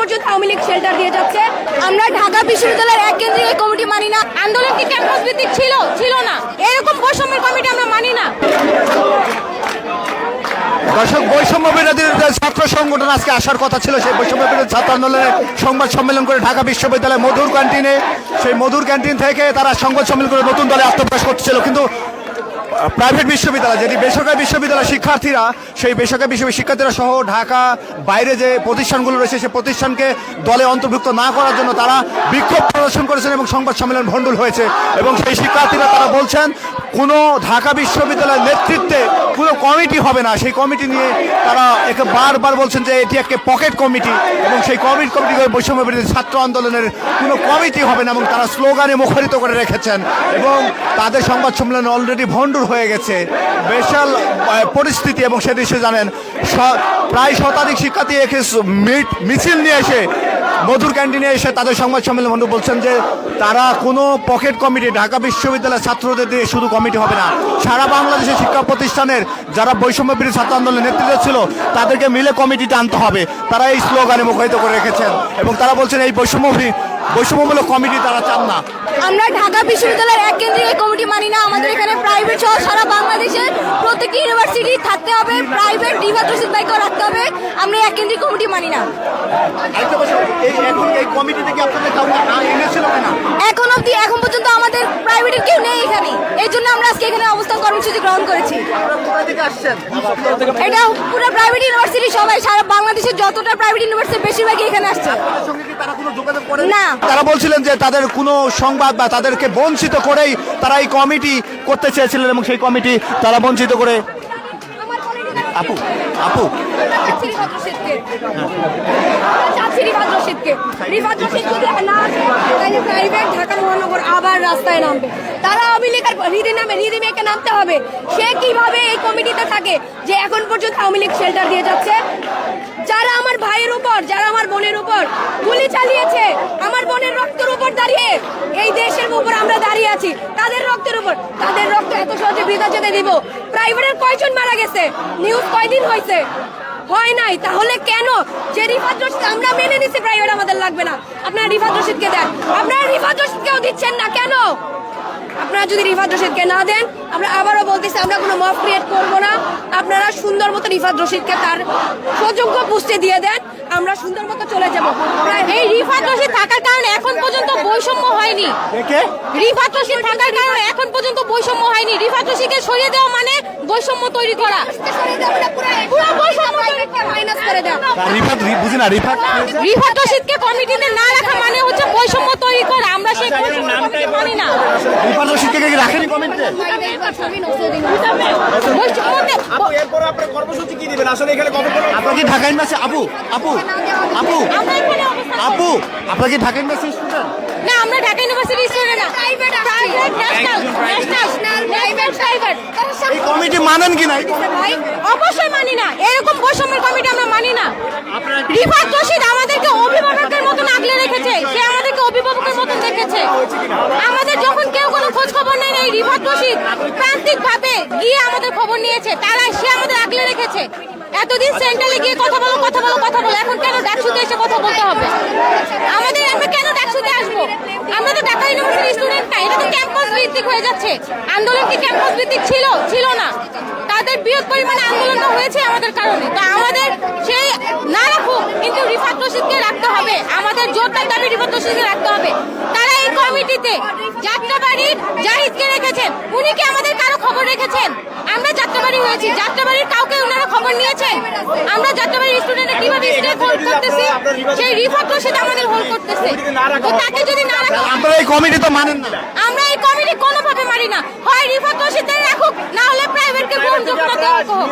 পর্যন্ত আওয়ামী লীগ শেল্টার দিয়ে যাচ্ছে। আমরা ঢাকা বিশ্ববিদ্যালয়ের এক কেন্দ্রীয় কমিটি মানি না। আন্দোলন কি ক্যাম্পাস ভিত্তিক? ছিল ছিল না। এরকম বৈষম্যের কমিটি আমরা মানি না। দর্শক, বৈষম্য বিরোধীর যে ছাত্র সংগঠন আজকে আসার কথা ছিল। সেই বৈষম্য বিরোধী ছাত্র আন্দোলনের সংবাদ সম্মেলন করে ঢাকা বিশ্ববিদ্যালয় মধুর ক্যান্টিনে, সেই মধুর ক্যান্টিন থেকে তারা সংবাদ সম্মেলন করে নতুন দলে আত্মপ্রকাশ করছিল কিন্তু প্রাইভেট বিশ্ববিদ্যালয়, যেটি বেসরকারি বিশ্ববিদ্যালয় শিক্ষার্থীরা, সেই বেসরকারি বিশ্ববিদ্যালয় শিক্ষার্থীরা সহ ঢাকা বাইরে যে প্রতিষ্ঠানগুলো রয়েছে, সেই প্রতিষ্ঠানকে দলে অন্তর্ভুক্ত না করার জন্য তারা বিক্ষোভ প্রদর্শন করেছেন এবং সংবাদ সম্মেলন ভণ্ডুল হয়েছে। এবং সেই শিক্ষার্থীরা তারা বলছেন, কোনো ঢাকা বিশ্ববিদ্যালয়ের নেতৃত্বে কোনো কমিটি হবে না। সেই কমিটি নিয়ে তারা একে বারবার বলছেন যে এটি একটা পকেট কমিটি এবং সেই কমিটি কমিটি বৈষম্য বিরোধী ছাত্র আন্দোলনের কোনো কমিটি হবে না এবং তারা স্লোগানে মুখরিত করে রেখেছেন এবং তাদের সংবাদ সম্মেলন অলরেডি ভণ্ডুর হয়ে গেছে। বিশাল পরিস্থিতি এবং সেটি সে জানেন, স- প্রায় শতাধিক শিক্ষার্থী একে মিট- মিছিল নিয়ে এসে মধুর ক্যান্টিনে এসে তাদের সংবাদ সম্মেলন বলছেন যে তারা কোনো পকেট কমিটি, ঢাকা বিশ্ববিদ্যালয়ের ছাত্রদের দিয়ে শুধু কমিটি হবে না। সারা বাংলাদেশের শিক্ষা প্রতিষ্ঠানের যারা বৈষম্য বিরোধী ছাত্র আন্দোলনের নেতৃত্ব ছিল, তাদেরকে মিলে কমিটিতে আনতে হবে। তারা এই স্লোগানে মুখরিত করে রেখেছেন এবং তারা বলছেন এই বৈষম্য বৈষম্যমূলক কমিটি তারা চান না। আমরা ঢাকা বিশ্ববিদ্যালয়ের এক কেন্দ্রীয় কমিটি মানি না, আমাদের এখানে প্রাইভেট সহ সারা প্রত্যেকটি ইউনিভার্সিটি থাকতে হবে প্রাইভেট ডিভাত রশিদ বাইকও রাখতে হবে। আমরা এক কেন্দ্রীয় কমিটি মানি না। এখন না এখন অবধি এখন পর্যন্ত আমাদের প্রাইভেটের কেউ নেই এখানে। এই জন্য আমরা আজকে এখানে অবস্থান কর্মসূচি গ্রহণ করেছি। এটা পুরো প্রাইভেট ইউনিভার্সিটি সবাই সারা বাংলাদেশের যতটা প্রাইভেট ইউনিভার্সিটি বেশিরভাগই এখানে আসছে। আপনাদের সঙ্গে কি তারা কোনো যোগাযোগ করেন? না। তারা বলছিলেন যে তাদের কোনো সংবাদ বা তাদেরকে বঞ্চিত করেই তারা এই কমিটি করতে চেয়েছিলেন এবং সেই কমিটি তারা বঞ্চিত করে আপু আপু। ঢাকা মহানগর আবার রাস্তায় নামবে। তারা নামে মেয়েকে নামতে হবে। সে কীভাবে এই কমিটিতে থাকে যে এখন পর্যন্ত আওয়ামী লীগ শেল্টার দিয়ে যাচ্ছে যারা আমার ভাইয়ের উপর যারা আমার বোনের উপর গুলি চালিয়েছে। আমার বোনের রক্তের উপর দাঁড়িয়ে এই দেশের উপর আমরা দাঁড়িয়ে আছি। তাদের রক্তের উপর। তাদের রক্ত এত সহজে বৃথা যেতে দিব। প্রাইভেটের কয়জন মারা গেছে? নিউজ কয়দিন হয়েছে হয় নাই। তাহলে কেন? যে রিফাত রশিদ আমরা মেনে নিছি প্রাইভেট আমাদের লাগবে না। আপনারা রিফাত রশিদকে দেন। আপনারা রিফাত রশিদকেও দিচ্ছেন না। কেন? আপনারা যদি রিফাত রশিদকে না দেন আমরা আবারও বলতেছি আমরা কোনো মফ ক্রিয়েট করব না। আপনারা সুন্দর মতো রিফাত রশিদকে তার সুযোগ্য পুষ্টি দিয়ে দেন আমরা সুন্দর মতো চলে যাব। এই রিফাত রশিদ থাকার কারণে এখন পর্যন্ত বৈষম্য হয়নি। দেখে রিফাত রশিদ থাকার কারণে এখন পর্যন্ত বৈষম্য হয়নি। রিফাত রশিদকে সরিয়ে দেওয়া মানে বৈষম্য তৈরি করা। পুরো বৈষম্য তৈরি করা, মাইনাস করে দেওয়া রিফাত রি- বুঝি না রিফাত রিফাত রশিদকে কমিটিতে না রাখা মানে হচ্ছে বৈষম্য তৈরি করা আমরা সেই বৈষম্য কমিটি মানি না রিফাত রশিদকে কি রাখেনি এরপর আপনার কর্মসূচি কি দিবেন? আসলে এখানে কবে আপনার কি ঢাকা ইউনিভার্সিটি আপু আপু আপু আপু আপনার কি ঢাকা ইউনিভার্সিটি স্টুডেন্ট না আমরা ঢাকা ইউনিভার্সিটি স্টুডেন্ট না private private national national private private এই কমিটি মানেন কি নাই ভাই অবশ্যই মানি না এরকম বৈষম্যের কমিটি আমরা মানি না রিফাত রশিদ আমাদেরকে অভিভাবকের মতন আগলে রেখেছে সে আমাদেরকে অভিভাবকের মতন দেখেছে আমাদের যখন কেউ কোনো খোঁজ খবর নেয় না, এই রিফাত রশিদ প্রান্তিক ভাবে গিয়ে আমাদের খবর নিয়েছে। তারা সে আমাদের আগলে রেখেছে। এতদিন সেন্ট্রালে গিয়ে কথা বলো কথা বলো কথা বলো। এখন কেন ডাকসুতে এসে কথা বলতে হবে? আমাদের আমরা কেন ডাকসুতে আসব? আমরা তো ঢাকা ইউনিভার্সিটির স্টুডেন্ট না। এটা তো ক্যাম্পাস ভিত্তিক হয়ে যাচ্ছে। আন্দোলন কি ক্যাম্পাস ভিত্তিক ছিল ছিল না তাদের বৃহৎ পরিমাণে আন্দোলনটা হয়েছে আমাদের কারণে তো আমাদের সেই না রাখুক কিন্তু রিফাত রশিদকে রাখতে হবে আমাদের জোরদার দাবি রশিদকে রাখতে হবে। তারা এই কমিটিতে যাত্রাবাড়ির জাহিদকে রেখেছেন। উনি কি আমাদের কারও খবর রেখেছেন? আমরা যাত্রাবাড়ি হয়েছি যাত্রাবাড়ির কাউকে ওনারা খবর নিয়েছেন? আমরা যাত্রাবাড়ির স্টুডেন্টরা কীভাবে স্টেট হোল্ড করতেছি? সেই রিফাত রশিদ আমাদের হোল্ড করতেছে। তো তাকে যদি না রাখা আপনারা এই কমিটি তো মানেন না। আমরা এই কমিটি কোনোভাবে মারি না। হয় রিফাত রশিদের রাখুক না হলে প্রাইভেটকে গ্রহণযোগ্য না দেওয়া হোক।